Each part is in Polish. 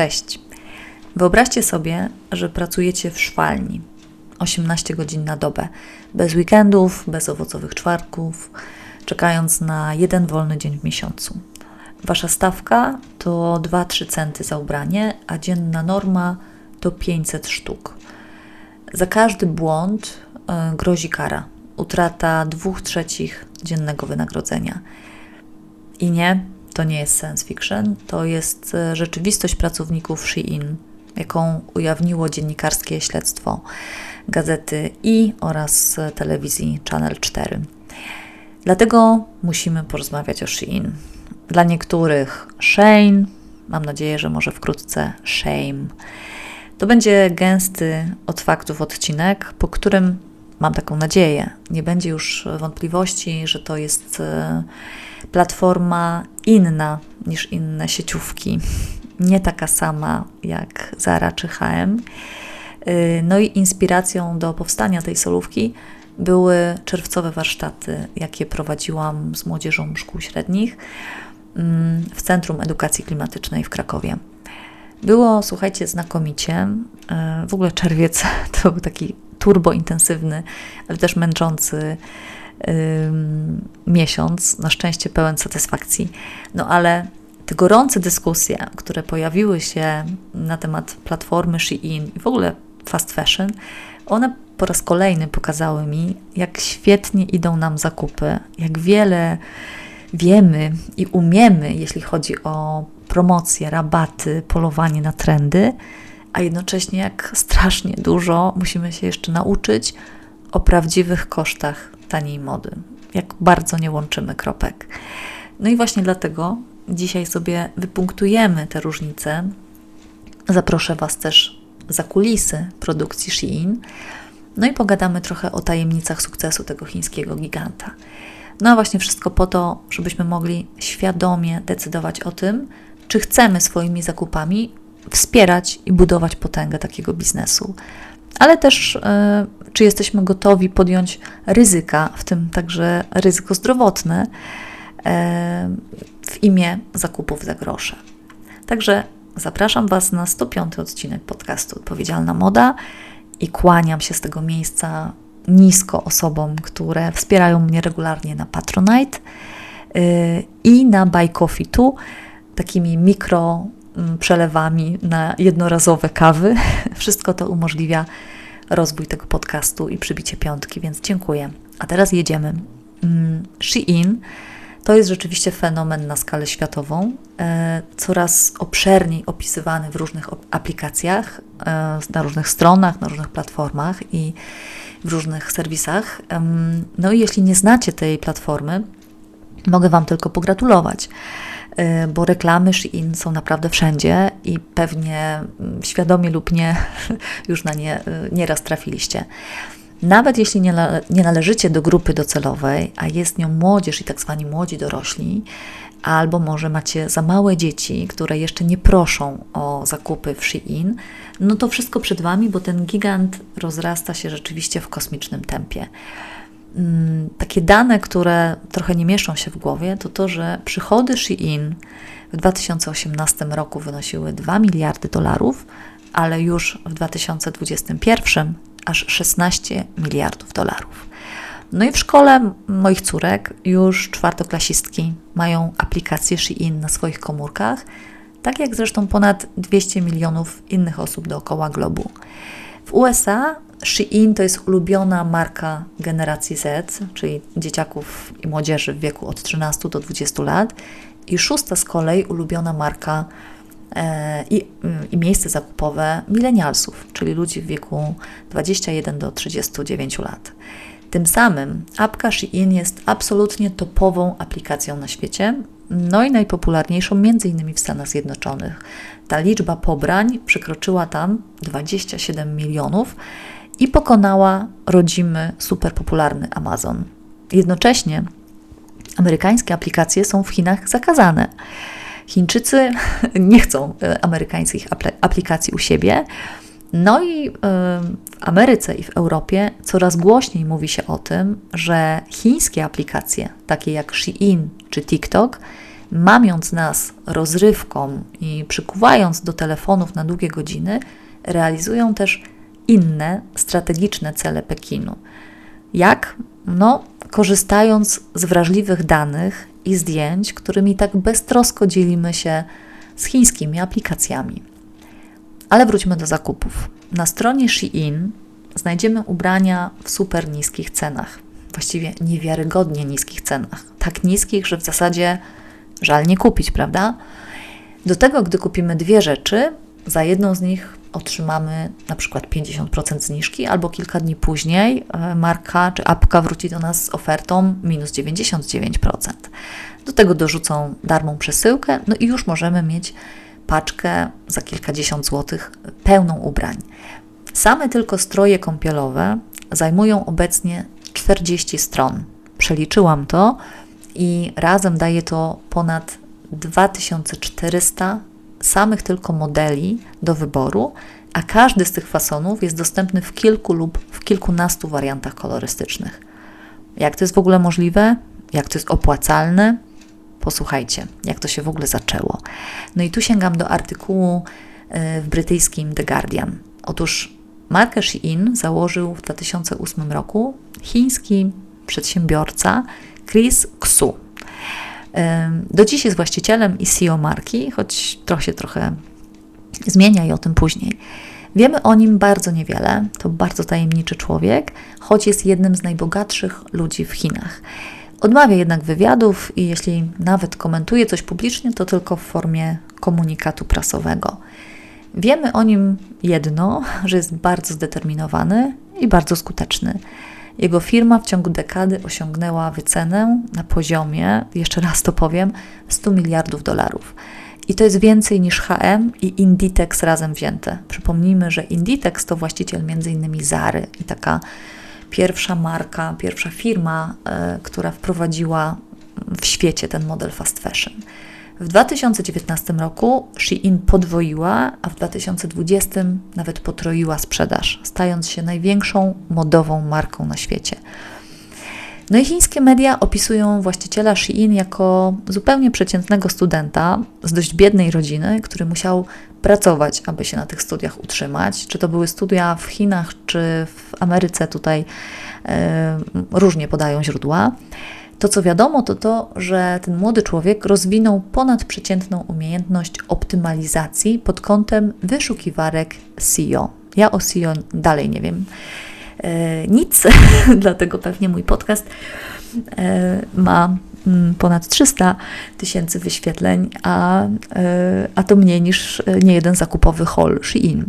Cześć. Wyobraźcie sobie, że pracujecie w szwalni 18 godzin na dobę, bez weekendów, bez owocowych czwartków, czekając na jeden wolny dzień w miesiącu. Wasza stawka to 2-3 centy za ubranie, a dzienna norma to 500 sztuk. Za każdy błąd y, grozi kara, utrata 2 trzecich dziennego wynagrodzenia. I nie, to nie jest science fiction, to jest e, rzeczywistość pracowników Shein, jaką ujawniło dziennikarskie śledztwo gazety i oraz telewizji Channel 4. Dlatego musimy porozmawiać o Shein. Dla niektórych Shane, mam nadzieję, że może wkrótce Shame. To będzie gęsty od faktów odcinek, po którym mam taką nadzieję, nie będzie już wątpliwości, że to jest e, platforma inna niż inne sieciówki, nie taka sama jak Zara czy H&M. No i inspiracją do powstania tej solówki były czerwcowe warsztaty, jakie prowadziłam z młodzieżą szkół średnich mm, w Centrum Edukacji Klimatycznej w Krakowie. Było, słuchajcie, znakomicie. E, w ogóle czerwiec to był taki turbo intensywny, ale też męczący miesiąc, na szczęście pełen satysfakcji. No ale te gorące dyskusje, które pojawiły się na temat platformy Shein i w ogóle fast fashion, one po raz kolejny pokazały mi, jak świetnie idą nam zakupy, jak wiele wiemy i umiemy, jeśli chodzi o promocje, rabaty, polowanie na trendy, a jednocześnie jak strasznie dużo musimy się jeszcze nauczyć o prawdziwych kosztach taniej mody. Jak bardzo nie łączymy kropek. No i właśnie dlatego dzisiaj sobie wypunktujemy te różnice. Zaproszę Was też za kulisy produkcji Shein. No i pogadamy trochę o tajemnicach sukcesu tego chińskiego giganta. No a właśnie wszystko po to, żebyśmy mogli świadomie decydować o tym, czy chcemy swoimi zakupami wspierać i budować potęgę takiego biznesu, ale też e, czy jesteśmy gotowi podjąć ryzyka, w tym także ryzyko zdrowotne, e, w imię zakupów za grosze. Także zapraszam Was na 105 odcinek podcastu Odpowiedzialna Moda i kłaniam się z tego miejsca nisko osobom, które wspierają mnie regularnie na Patronite e, i na Buy Coffee Tu, takimi mikro przelewami na jednorazowe kawy. Wszystko to umożliwia rozwój tego podcastu i przybicie piątki, więc dziękuję. A teraz jedziemy. Mm, Shein to jest rzeczywiście fenomen na skalę światową, e, coraz obszerniej opisywany w różnych aplikacjach, e, na różnych stronach, na różnych platformach i w różnych serwisach. No i jeśli nie znacie tej platformy, mogę Wam tylko pogratulować. Y, bo reklamy Shein są naprawdę wszędzie i pewnie mm, świadomie lub nie już na nie y, nieraz trafiliście. Nawet jeśli nie, nie należycie do grupy docelowej, a jest nią młodzież i tak zwani młodzi dorośli, albo może macie za małe dzieci, które jeszcze nie proszą o zakupy w Shein, no to wszystko przed Wami, bo ten gigant rozrasta się rzeczywiście w kosmicznym tempie. Mm, takie dane, które trochę nie mieszczą się w głowie, to to, że przychody Shein w 2018 roku wynosiły 2 miliardy dolarów, ale już w 2021 aż 16 miliardów dolarów. No i w szkole moich córek już czwartoklasistki mają aplikację Shein na swoich komórkach, tak jak zresztą ponad 200 milionów innych osób dookoła globu. W USA Shein to jest ulubiona marka generacji Z, czyli dzieciaków i młodzieży w wieku od 13 do 20 lat. I szósta z kolei ulubiona marka e, i, i miejsce zakupowe milenialsów, czyli ludzi w wieku 21 do 39 lat. Tym samym apka Shein jest absolutnie topową aplikacją na świecie, no i najpopularniejszą innymi w Stanach Zjednoczonych. Ta liczba pobrań przekroczyła tam 27 milionów i pokonała rodzimy, superpopularny Amazon. Jednocześnie amerykańskie aplikacje są w Chinach zakazane. Chińczycy nie chcą e, amerykańskich aplikacji u siebie. No i e, w Ameryce i w Europie coraz głośniej mówi się o tym, że chińskie aplikacje, takie jak Shein czy TikTok, mamiąc nas rozrywką i przykuwając do telefonów na długie godziny, realizują też inne strategiczne cele Pekinu. Jak? No, korzystając z wrażliwych danych i zdjęć, którymi tak beztrosko dzielimy się z chińskimi aplikacjami. Ale wróćmy do zakupów. Na stronie Shein znajdziemy ubrania w super niskich cenach. Właściwie niewiarygodnie niskich cenach. Tak niskich, że w zasadzie żal nie kupić, prawda? Do tego, gdy kupimy dwie rzeczy, za jedną z nich otrzymamy na przykład 50% zniżki, albo kilka dni później e, marka czy apka wróci do nas z ofertą minus 99%. Do tego dorzucą darmą przesyłkę, no i już możemy mieć paczkę za kilkadziesiąt złotych pełną ubrań. Same tylko stroje kąpielowe zajmują obecnie 40 stron. Przeliczyłam to i razem daje to ponad 2400 samych tylko modeli do wyboru, a każdy z tych fasonów jest dostępny w kilku lub w kilkunastu wariantach kolorystycznych. Jak to jest w ogóle możliwe? Jak to jest opłacalne? Posłuchajcie, jak to się w ogóle zaczęło. No i tu sięgam do artykułu y, w brytyjskim The Guardian. Otóż markę Shein założył w 2008 roku chiński przedsiębiorca Chris Xu. Do dziś jest właścicielem i CEO marki, choć trochę się trochę zmienia i o tym później. Wiemy o nim bardzo niewiele. To bardzo tajemniczy człowiek, choć jest jednym z najbogatszych ludzi w Chinach. Odmawia jednak wywiadów i jeśli nawet komentuje coś publicznie, to tylko w formie komunikatu prasowego. Wiemy o nim jedno, że jest bardzo zdeterminowany i bardzo skuteczny. Jego firma w ciągu dekady osiągnęła wycenę na poziomie, jeszcze raz to powiem, 100 miliardów dolarów. I to jest więcej niż HM i Inditex razem wzięte. Przypomnijmy, że Inditex to właściciel m.in. Zary i taka pierwsza marka, pierwsza firma, y, która wprowadziła w świecie ten model fast fashion. W 2019 roku Shein podwoiła, a w 2020 nawet potroiła sprzedaż, stając się największą modową marką na świecie. No i chińskie media opisują właściciela Shein jako zupełnie przeciętnego studenta z dość biednej rodziny, który musiał pracować, aby się na tych studiach utrzymać. Czy to były studia w Chinach, czy w Ameryce, tutaj yy, różnie podają źródła. To, co wiadomo, to to, że ten młody człowiek rozwinął ponadprzeciętną umiejętność optymalizacji pod kątem wyszukiwarek SEO. Ja o SEO dalej nie wiem e, nic, dlatego pewnie mój podcast e, ma mm, ponad 300 tysięcy wyświetleń, a, e, a to mniej niż nie jeden zakupowy haul Shein.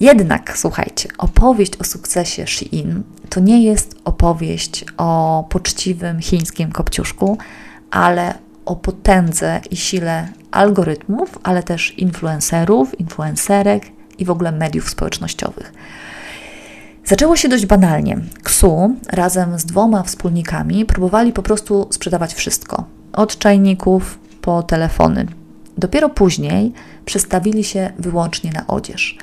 Jednak, słuchajcie, opowieść o sukcesie Shein to nie jest opowieść o poczciwym chińskim kopciuszku, ale o potędze i sile algorytmów, ale też influencerów, influencerek i w ogóle mediów społecznościowych. Zaczęło się dość banalnie. Ksu razem z dwoma wspólnikami próbowali po prostu sprzedawać wszystko, od czajników po telefony. Dopiero później przestawili się wyłącznie na odzież.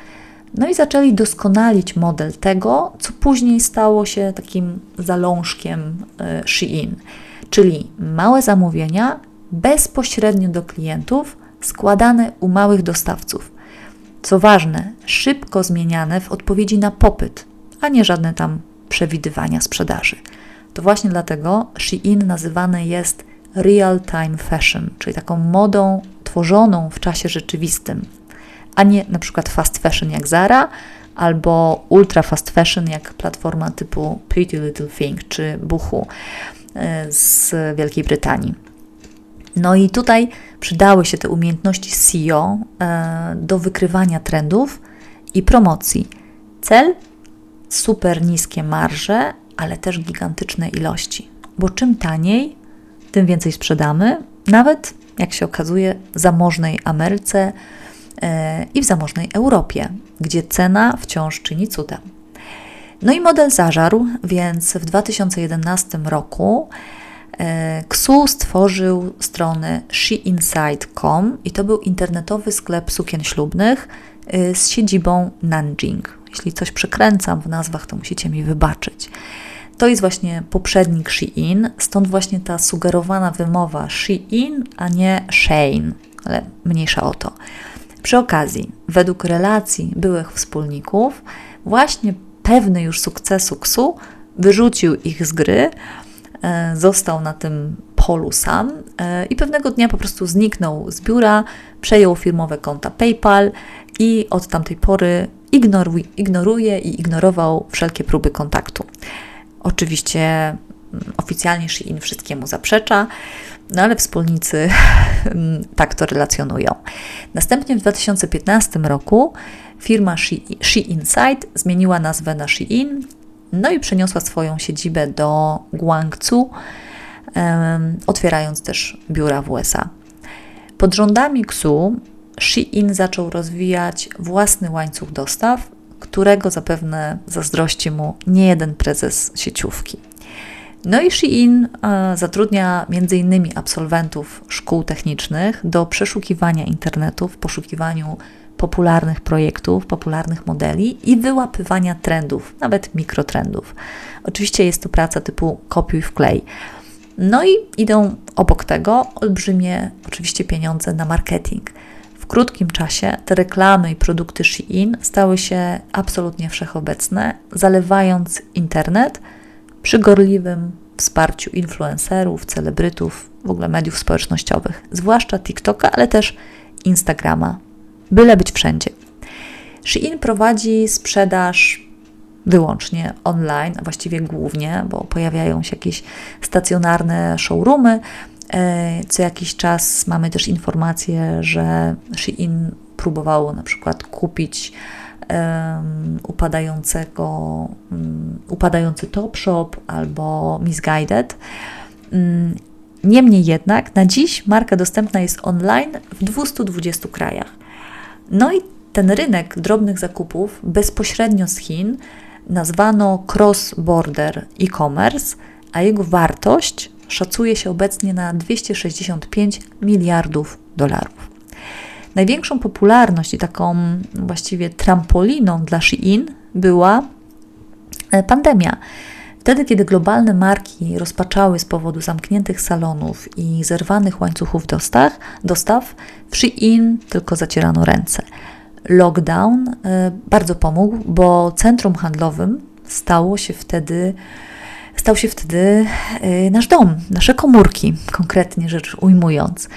No i zaczęli doskonalić model tego, co później stało się takim zalążkiem e, Shein, czyli małe zamówienia bezpośrednio do klientów, składane u małych dostawców. Co ważne, szybko zmieniane w odpowiedzi na popyt, a nie żadne tam przewidywania sprzedaży. To właśnie dlatego Shein nazywany jest real-time fashion, czyli taką modą tworzoną w czasie rzeczywistym, a nie na przykład fast fashion jak Zara albo ultra fast fashion jak platforma typu Pretty Little Thing czy Buchu e, z Wielkiej Brytanii. No i tutaj przydały się te umiejętności SEO e, do wykrywania trendów i promocji. Cel super niskie marże, ale też gigantyczne ilości, bo czym taniej, tym więcej sprzedamy, nawet jak się okazuje, zamożnej Ameryce i w zamożnej Europie, gdzie cena wciąż czyni cuda. No i model zażarł, więc w 2011 roku e, Ksu stworzył stronę sheinside.com i to był internetowy sklep sukien ślubnych e, z siedzibą Nanjing. Jeśli coś przekręcam w nazwach, to musicie mi wybaczyć. To jest właśnie poprzednik Shein, stąd właśnie ta sugerowana wymowa Shein, a nie Shane, ale mniejsza o to. Przy okazji, według relacji byłych wspólników, właśnie pewny już sukcesu KSU wyrzucił ich z gry, e, został na tym polu sam e, i pewnego dnia po prostu zniknął z biura, przejął firmowe konta PayPal i od tamtej pory ignoruje i ignorował wszelkie próby kontaktu. Oczywiście mm, oficjalnie Shein wszystkiemu zaprzecza, no ale wspólnicy tak to relacjonują. Następnie w 2015 roku firma Shein Site zmieniła nazwę na Shein, no i przeniosła swoją siedzibę do Guangzhou, otwierając też biura w USA. Pod rządami KSU Shein zaczął rozwijać własny łańcuch dostaw, którego zapewne zazdrości mu niejeden prezes sieciówki. No i Shein e, zatrudnia m.in. absolwentów szkół technicznych do przeszukiwania internetu w poszukiwaniu popularnych projektów, popularnych modeli i wyłapywania trendów, nawet mikrotrendów. Oczywiście jest to praca typu kopiuj wklej. No i idą obok tego olbrzymie oczywiście pieniądze na marketing. W krótkim czasie te reklamy i produkty Shein stały się absolutnie wszechobecne, zalewając internet przy gorliwym wsparciu influencerów, celebrytów, w ogóle mediów społecznościowych, zwłaszcza TikToka, ale też Instagrama, byle być wszędzie. Shein prowadzi sprzedaż wyłącznie online, a właściwie głównie, bo pojawiają się jakieś stacjonarne showroomy. E, co jakiś czas mamy też informacje, że Shein próbowało na przykład kupić upadającego, um, upadający Topshop albo Misguided. Um, Niemniej jednak na dziś marka dostępna jest online w 220 krajach. No i ten rynek drobnych zakupów bezpośrednio z Chin nazwano cross-border e-commerce, a jego wartość szacuje się obecnie na 265 miliardów dolarów. Największą popularność i taką właściwie trampoliną dla Shein była e, pandemia. Wtedy, kiedy globalne marki rozpaczały z powodu zamkniętych salonów i zerwanych łańcuchów dostaw, dostaw w Shein tylko zacierano ręce. Lockdown y, bardzo pomógł, bo centrum handlowym stało się wtedy, stał się wtedy y, nasz dom, nasze komórki, konkretnie rzecz ujmując.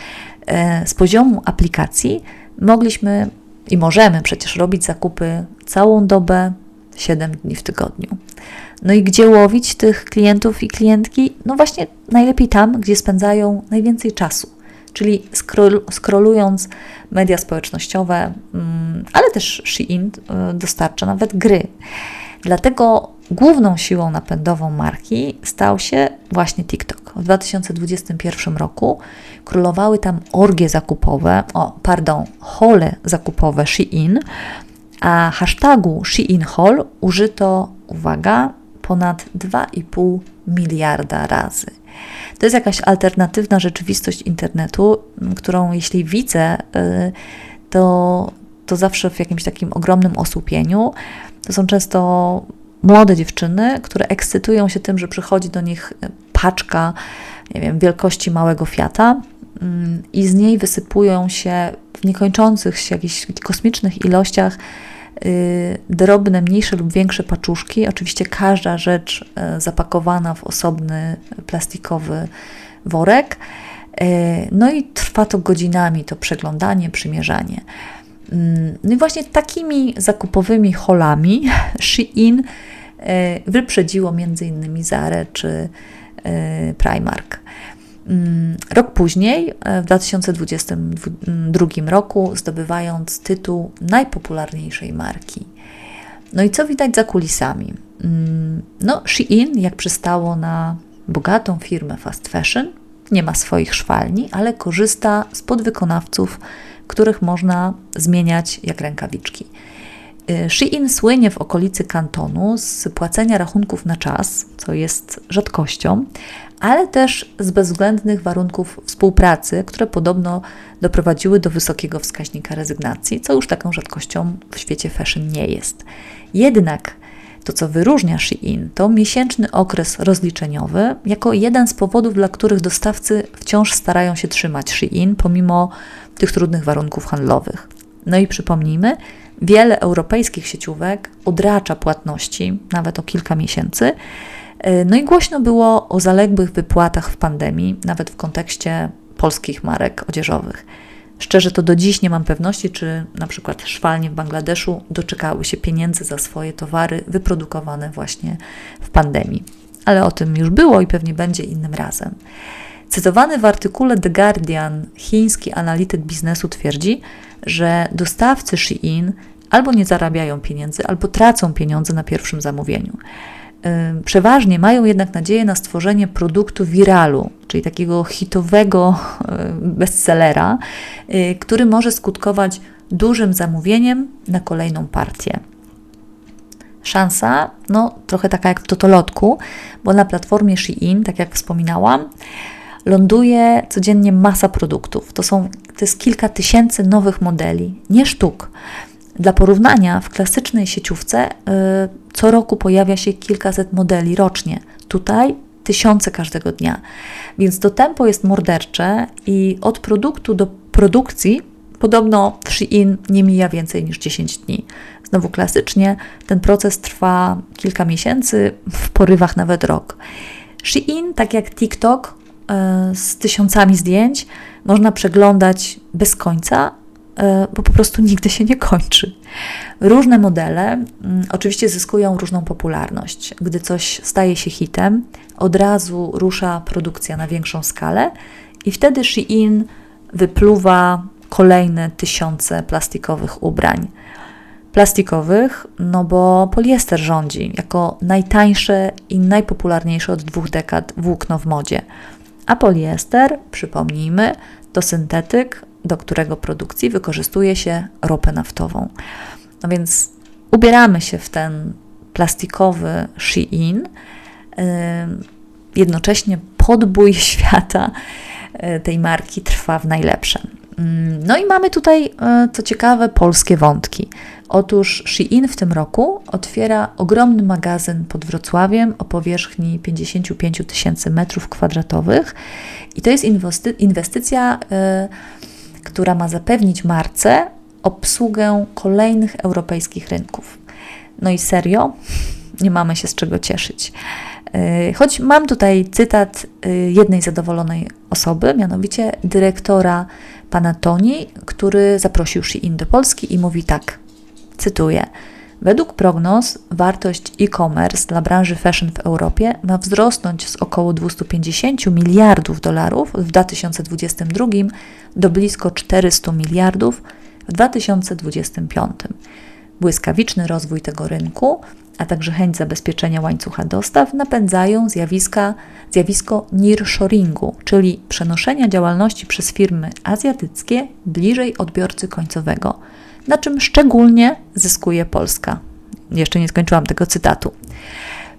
Z poziomu aplikacji mogliśmy i możemy przecież robić zakupy całą dobę, 7 dni w tygodniu. No i gdzie łowić tych klientów i klientki? No właśnie najlepiej tam, gdzie spędzają najwięcej czasu, czyli scroll, scrollując media społecznościowe, mm, ale też Shein y, dostarcza nawet gry. Dlatego główną siłą napędową marki stał się właśnie TikTok. W 2021 roku królowały tam orgie zakupowe, o, pardon, hole zakupowe Shein, a hashtagu Shein Hall użyto, uwaga, ponad 2,5 miliarda razy. To jest jakaś alternatywna rzeczywistość internetu, którą jeśli widzę, y, to, to zawsze w jakimś takim ogromnym osłupieniu. To są często młode dziewczyny, które ekscytują się tym, że przychodzi do nich paczka, nie wiem, wielkości małego Fiata mm, i z niej wysypują się w niekończących się jakichś kosmicznych ilościach y, drobne, mniejsze lub większe paczuszki. Oczywiście każda rzecz y, zapakowana w osobny plastikowy worek. No i trwa to godzinami, to przeglądanie, przymierzanie. Mm, no i właśnie takimi zakupowymi holami Shein wyprzedziło m.in. Zare czy Primark. Mm, rok później, e, w 2022 roku, zdobywając tytuł najpopularniejszej marki. No i co widać za kulisami? Mm, no, Shein, jak przystało na bogatą firmę fast fashion, nie ma swoich szwalni, ale korzysta z podwykonawców, których można zmieniać jak rękawiczki. E, Shein słynie w okolicy kantonu z płacenia rachunków na czas, co jest rzadkością, ale też z bezwzględnych warunków współpracy, które podobno doprowadziły do wysokiego wskaźnika rezygnacji, co już taką rzadkością w świecie fashion nie jest. Jednak To, co wyróżnia Shein, to miesięczny okres rozliczeniowy, jako jeden z powodów, dla których dostawcy wciąż starają się trzymać Shein, pomimo tych trudnych warunków handlowych. No i przypomnijmy, wiele europejskich sieciówek odracza płatności, nawet o kilka miesięcy. No i głośno było o zaległych wypłatach w pandemii, nawet w kontekście polskich marek odzieżowych. Szczerze to do dziś nie mam pewności, czy na przykład szwalnie w Bangladeszu doczekały się pieniędzy za swoje towary wyprodukowane właśnie w pandemii. Ale o tym już było i pewnie będzie innym razem. Cytowany w artykule The Guardian chiński analityk biznesu twierdzi, że dostawcy Shein albo nie zarabiają pieniędzy, albo tracą pieniądze na pierwszym zamówieniu. Przeważnie mają jednak nadzieję na stworzenie produktu viralu, czyli takiego hitowego bestsellera, y, który może skutkować dużym zamówieniem na kolejną partię. Szansa, no trochę taka jak w totolotku, bo na platformie Shein, tak jak wspominałam, ląduje codziennie masa produktów. To, są, to jest kilka tysięcy nowych modeli, nie sztuk. Dla porównania, w klasycznej sieciówce y, co roku pojawia się kilkaset modeli rocznie. Tutaj tysiące każdego dnia. Więc to tempo jest mordercze i od produktu do produkcji podobno w Shein nie mija więcej niż 10 dni. Znowu klasycznie ten proces trwa kilka miesięcy, w porywach nawet rok. Shein, tak jak TikTok, z tysiącami zdjęć, można przeglądać bez końca, E, bo po prostu nigdy się nie kończy. Różne modele oczywiście zyskują różną popularność. Gdy coś staje się hitem, od razu rusza produkcja na większą skalę i wtedy Shein wypluwa kolejne tysiące plastikowych ubrań. Plastikowych, no bo poliester rządzi jako najtańsze i najpopularniejsze od dwóch dekad włókno w modzie. A poliester, przypomnijmy, to syntetyk do którego produkcji wykorzystuje się ropę naftową. No więc ubieramy się w ten plastikowy Shein, jednocześnie podbój świata y, tej marki trwa w najlepsze. No i mamy tutaj, y, co ciekawe, polskie wątki. Otóż Shein w tym roku otwiera ogromny magazyn pod Wrocławiem o powierzchni 55 tysięcy metrów kwadratowych i to jest inwestycja y, która ma zapewnić marce obsługę kolejnych europejskich rynków. No i serio, nie mamy się z czego cieszyć. Y, choć mam tutaj cytat jednej zadowolonej osoby, mianowicie dyrektora pana Toni, który zaprosił Shein do Polski i mówi tak, cytuję, Według prognoz wartość e-commerce dla branży fashion w Europie ma wzrosnąć z około 250 miliardów dolarów w 2022 do blisko 400 miliardów w 2025. Błyskawiczny rozwój tego rynku, a także chęć zabezpieczenia łańcucha dostaw napędzają zjawiska, zjawisko nearshoringu, czyli przenoszenia działalności przez firmy azjatyckie bliżej odbiorcy końcowego – na czym szczególnie zyskuje Polska. Jeszcze nie skończyłam tego cytatu.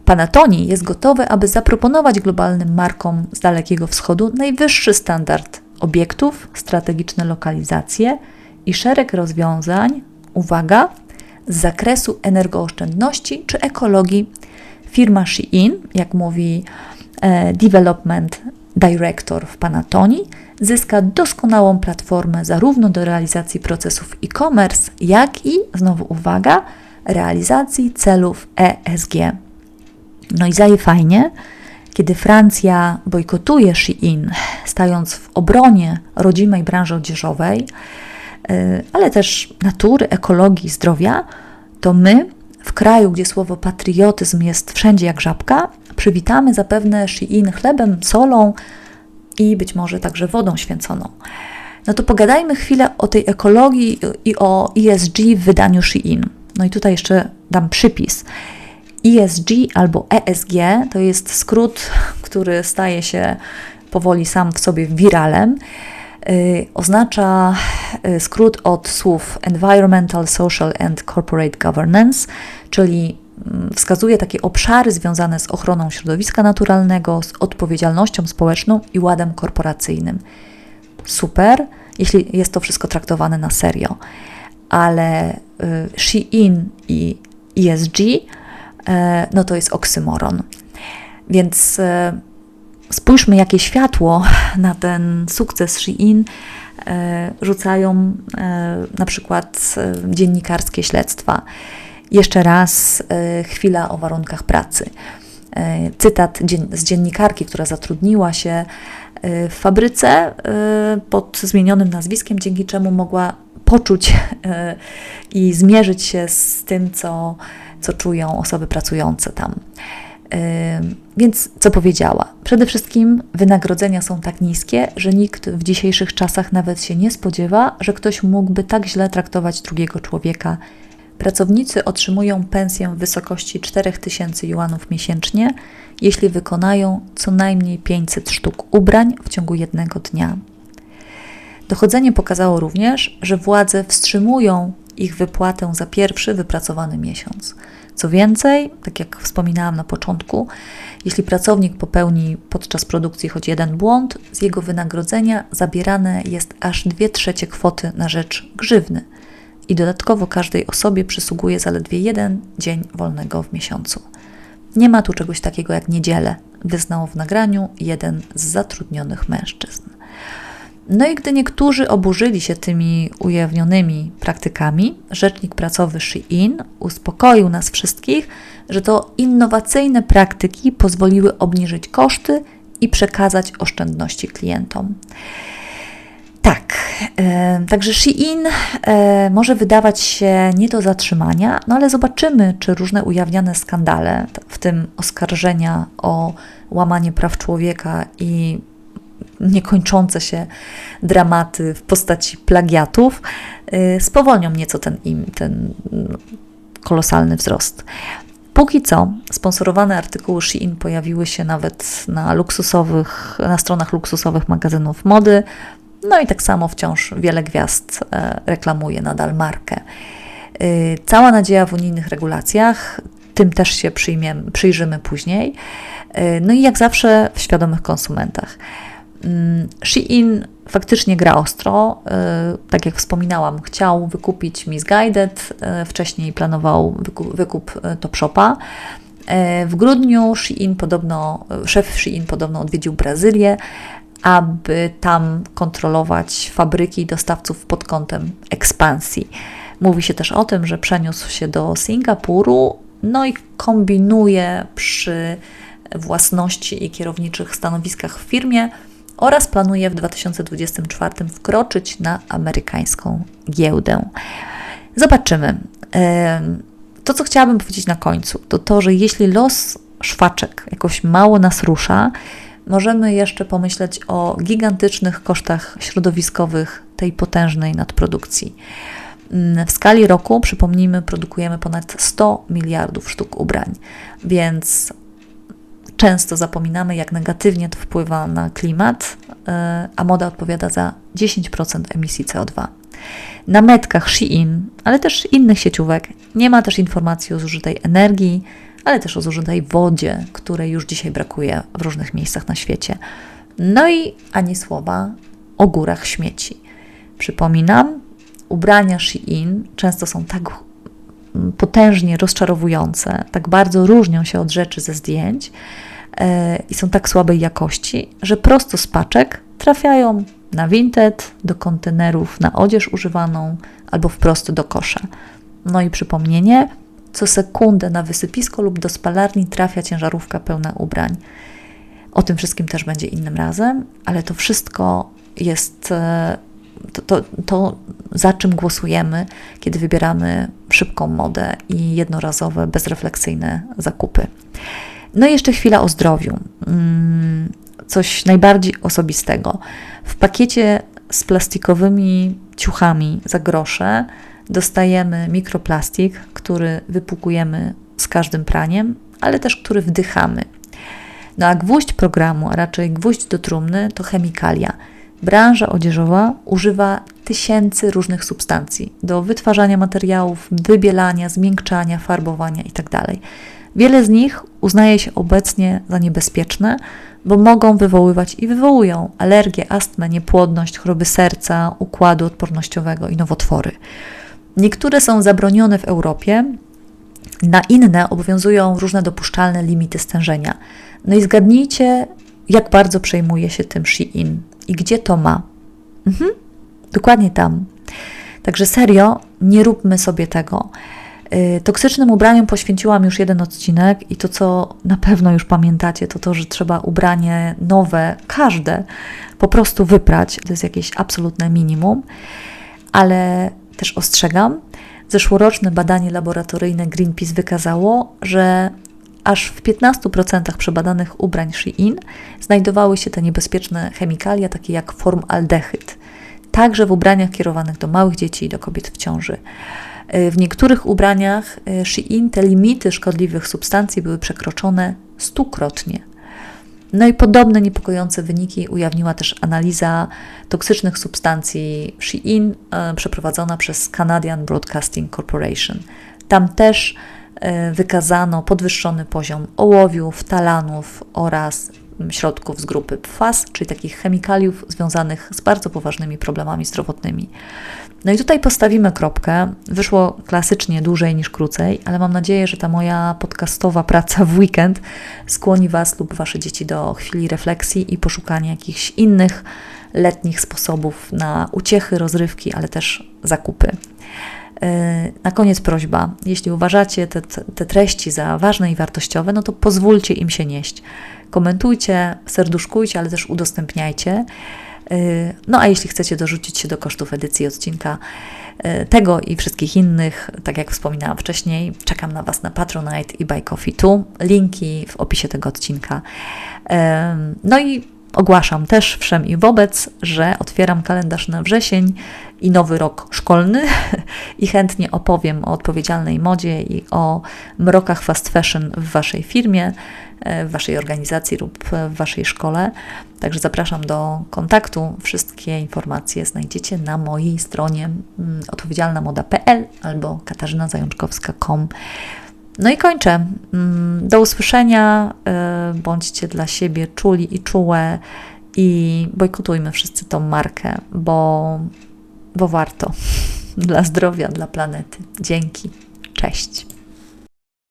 Panatoni jest gotowy, aby zaproponować globalnym markom z Dalekiego Wschodu najwyższy standard obiektów, strategiczne lokalizacje i szereg rozwiązań, uwaga, z zakresu energooszczędności czy ekologii. Firma Shein, jak mówi e, Development Director w Panatoni, zyska doskonałą platformę zarówno do realizacji procesów e-commerce, jak i, znowu uwaga, realizacji celów ESG. No i zaje fajnie, kiedy Francja bojkotuje Shein, stając w obronie rodzimej branży odzieżowej, ale też natury, ekologii, zdrowia, to my w kraju, gdzie słowo patriotyzm jest wszędzie jak żabka, przywitamy zapewne Shein chlebem, solą, i być może także wodą święconą. No to pogadajmy chwilę o tej ekologii i o ESG w wydaniu Shein. No i tutaj jeszcze dam przypis. ESG albo ESG to jest skrót, który staje się powoli sam w sobie wiralem. Yy, oznacza yy, skrót od słów Environmental, Social and Corporate Governance, czyli Mm, wskazuje takie obszary związane z ochroną środowiska naturalnego, z odpowiedzialnością społeczną i ładem korporacyjnym. Super, jeśli jest to wszystko traktowane na serio, ale y, Shein i ESG y, no to jest oksymoron. Więc spójrzmy, jakie światło na ten sukces Shein rzucają na przykład dziennikarskie śledztwa. Jeszcze raz chwila o warunkach pracy. Cytat z dziennikarki, która zatrudniła się w fabryce pod zmienionym nazwiskiem, dzięki czemu mogła poczuć i zmierzyć się z tym, co, co czują osoby pracujące tam. Więc co powiedziała? Przede wszystkim wynagrodzenia są tak niskie, że nikt w dzisiejszych czasach nawet się nie spodziewa, że ktoś mógłby tak źle traktować drugiego człowieka. Pracownicy otrzymują pensję w wysokości 4000 juanów miesięcznie, jeśli wykonają co najmniej 500 sztuk ubrań w ciągu jednego dnia. Dochodzenie pokazało również, że władze wstrzymują ich wypłatę za pierwszy wypracowany miesiąc. Co więcej, tak jak wspominałam na początku, jeśli pracownik popełni podczas produkcji choć jeden błąd, z jego wynagrodzenia zabierane jest aż dwie trzecie kwoty na rzecz grzywny i dodatkowo każdej osobie przysługuje zaledwie jeden dzień wolnego w miesiącu. Nie ma tu czegoś takiego jak niedzielę, wyznał w nagraniu jeden z zatrudnionych mężczyzn. No i gdy niektórzy oburzyli się tymi ujawnionymi praktykami, rzecznik pracowy Shein uspokoił nas wszystkich, że to innowacyjne praktyki pozwoliły obniżyć koszty i przekazać oszczędności klientom. Tak, e, także Shein e, może wydawać się nie do zatrzymania, no ale zobaczymy, czy różne ujawniane skandale, w tym oskarżenia o łamanie praw człowieka i niekończące się dramaty w postaci plagiatów y, spowolnią nieco ten, im, ten kolosalny wzrost. Póki co sponsorowane artykuły Shein pojawiły się nawet na luksusowych, na stronach luksusowych magazynów mody. No i tak samo wciąż wiele gwiazd e, reklamuje nadal markę. Y, cała nadzieja w unijnych regulacjach, tym też się przyjmiemy, przyjrzymy później. Y, no i jak zawsze w świadomych konsumentach. Shein faktycznie gra ostro. E, tak jak wspominałam, chciał wykupić Misguided, e, wcześniej planował wykup e, Topshopa. W grudniu Shein podobno, szef Shein podobno odwiedził Brazylię, aby tam kontrolować fabryki i dostawców pod kątem ekspansji. Mówi się też o tym, że przeniósł się do Singapuru, no i kombinuje przy własności i kierowniczych stanowiskach w firmie oraz planuje w 2024 wkroczyć na amerykańską giełdę. Zobaczymy. To, co chciałabym powiedzieć na końcu, to to, że jeśli los szwaczek jakoś mało nas rusza, możemy jeszcze pomyśleć o gigantycznych kosztach środowiskowych tej potężnej nadprodukcji. W skali roku, przypomnijmy, produkujemy ponad 100 miliardów sztuk ubrań, więc często zapominamy, jak negatywnie to wpływa na klimat, e, a moda odpowiada za 10% emisji CO2. Na metkach Shein, ale też innych sieciówek nie ma też informacji o zużytej energii, ale też o zużytej wodzie, której już dzisiaj brakuje w różnych miejscach na świecie. No i ani słowa o górach śmieci. Przypominam, ubrania Shein często są tak potężnie rozczarowujące, tak bardzo różnią się od rzeczy ze zdjęć e, i są tak słabej jakości, że prosto z paczek trafiają na Vinted, do kontenerów na odzież używaną albo wprost do kosza. No i przypomnienie, co sekundę na wysypisko lub do spalarni trafia ciężarówka pełna ubrań. O tym wszystkim też będzie innym razem, ale to wszystko jest e, to, to, to, za czym głosujemy, kiedy wybieramy szybką modę i jednorazowe, bezrefleksyjne zakupy. No i jeszcze chwila o zdrowiu. Mm, coś najbardziej osobistego. W pakiecie z plastikowymi ciuchami za grosze dostajemy mikroplastik, który wypłukujemy z każdym praniem, ale też który wdychamy. No a gwóźdź programu, a raczej gwóźdź do trumny to chemikalia – Branża odzieżowa używa tysięcy różnych substancji do wytwarzania materiałów, wybielania, zmiękczania, farbowania itd. Tak Wiele z nich uznaje się obecnie za niebezpieczne, bo mogą wywoływać i wywołują alergię, astmę, niepłodność, choroby serca, układu odpornościowego i nowotwory. Niektóre są zabronione w Europie, Na inne obowiązują różne dopuszczalne limity stężenia. No i zgadnijcie, jak bardzo przejmuje się tym Shein i gdzie to ma. Mhm, dokładnie tam. Także serio, nie róbmy sobie tego. Y, toksycznym ubraniom poświęciłam już jeden odcinek i to, co na pewno już pamiętacie, to to, że trzeba ubranie nowe, każde, po prostu wyprać. To jest jakieś absolutne minimum, ale też ostrzegam, zeszłoroczne badanie laboratoryjne Greenpeace wykazało, że aż w 15% przebadanych ubrań Shein znajdowały się te niebezpieczne chemikalia, takie jak formaldehyd, także w ubraniach kierowanych do małych dzieci i do kobiet w ciąży. Y, w niektórych ubraniach y, Shein te limity szkodliwych substancji były przekroczone stukrotnie. No i podobne niepokojące wyniki ujawniła też analiza toksycznych substancji Shein y, przeprowadzona przez Canadian Broadcasting Corporation. Tam też wykazano podwyższony poziom ołowiów, talanów oraz środków z grupy PFAS, czyli takich chemikaliów związanych z bardzo poważnymi problemami zdrowotnymi. No i tutaj postawimy kropkę. Wyszło klasycznie dłużej niż krócej, ale mam nadzieję, że ta moja podcastowa praca w weekend skłoni Was lub Wasze dzieci do chwili refleksji i poszukania jakichś innych letnich sposobów na uciechy, rozrywki, ale też zakupy. Yy, na koniec prośba, jeśli uważacie te, te treści za ważne i wartościowe, no to pozwólcie im się nieść. Komentujcie, serduszkujcie, ale też udostępniajcie. Y, no a jeśli chcecie dorzucić się do kosztów edycji odcinka y, tego i wszystkich innych, tak jak wspominałam wcześniej, czekam na Was na Patronite i Buy Coffee tu. Linki w opisie tego odcinka. No i ogłaszam też wszem i wobec, że otwieram kalendarz na wrzesień i nowy rok szkolny i chętnie opowiem o odpowiedzialnej modzie i o mrokach fast fashion w Waszej firmie. E, w Waszej organizacji lub w Waszej szkole. Także zapraszam do kontaktu. Wszystkie informacje znajdziecie na mojej stronie mm, odpowiedzialnamoda.pl albo katarzynazajączkowska.com. No i kończę. Mm, do usłyszenia. E, bądźcie dla siebie czuli i czułe i bojkotujmy wszyscy tą markę, bo, bo warto. Dla zdrowia, dla planety. Dzięki. Cześć.